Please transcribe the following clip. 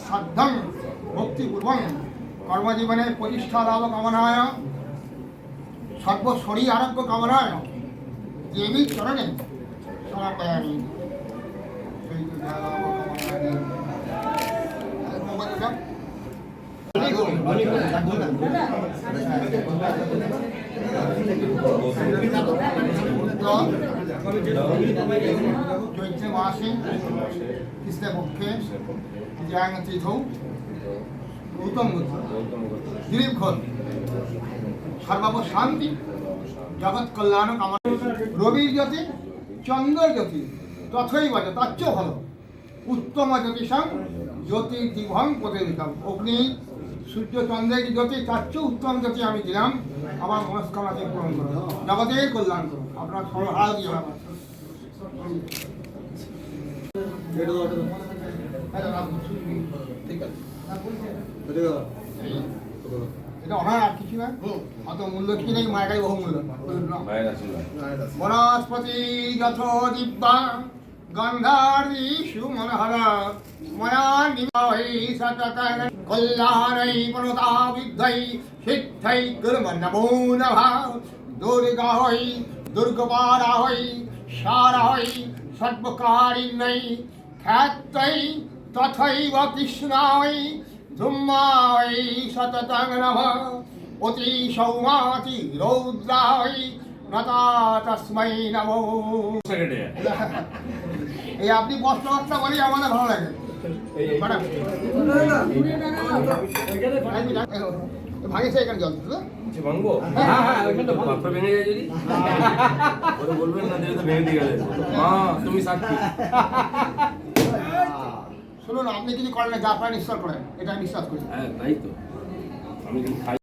সাধ্যং ভক্তিপূর্বং কর্মজীবনের প্রতিষ্ঠা লাভ কামনায় সর্বশরী আরোগ্য কামনায় দেবী চরণে সমর্পয়ামি মাসে কৃষ্ণপক্ষে জ্ঞান তীর্থ গৌতম বুদ্ধ দিলীপ ঘোষ সর্বাব শান্তি জগৎ কল্যাণ কামনা রবির জ্যোতি চন্দ্রের জ্যোতি তথই বাজে তার চেয়েও ভালো উত্তম জ্যোতিষাং জ্যোতি দিভং প্রতিদিতাম অগ্নি সূর্য চন্দ্রের তার চেয়ে উত্তম জ্যোতি আমি দিলাম। আমার মনস্কামনাকে পূরণ করো জগতের কল্যাণ করো। আপনার সরহারা দিয়ে হবে ঠিক আছে। এটা অনার আর কিছু না? অত মূল্য কি নেই? মায়ের বহু মূল্য। বনস্পতি যথ দিব্যা গন্ধারি সুমনহরা ময়া নিবাহৈ সততন কল্যাণৈ প্রণতা বিদ্ধৈ সিদ্ধৈ কুর্ম নমো নমঃ। দুর্গা হই দুর্গপারা হই সারা হই সর্বকারিণ্যৈ খ্যাত্তৈ তথৈব কৃষ্ণায় ধুম্মায় সততং নমঃ। অতি সৌমাতি রৌদ্রায় নতা তস্मै নমো এই আপনি বস্ত্রবার্তা বলেই আমাদের ভালো লাগে। ভাঙেছে এখানে জল ভাঙবো? হ্যাঁ হ্যাঁ ওইখানটা পাত্র ভেঙে যায় যদি? ওটা বলবেন না যে ভেঙে দিয়ে গেলে মা তুমি সাক্ষী। শুনুন আপনি কিছু করেন না যা নিশ্চয় করেন। এটা আমি বিশ্বাস করি। হ্যাঁ তাই তো। আমি কিন্তু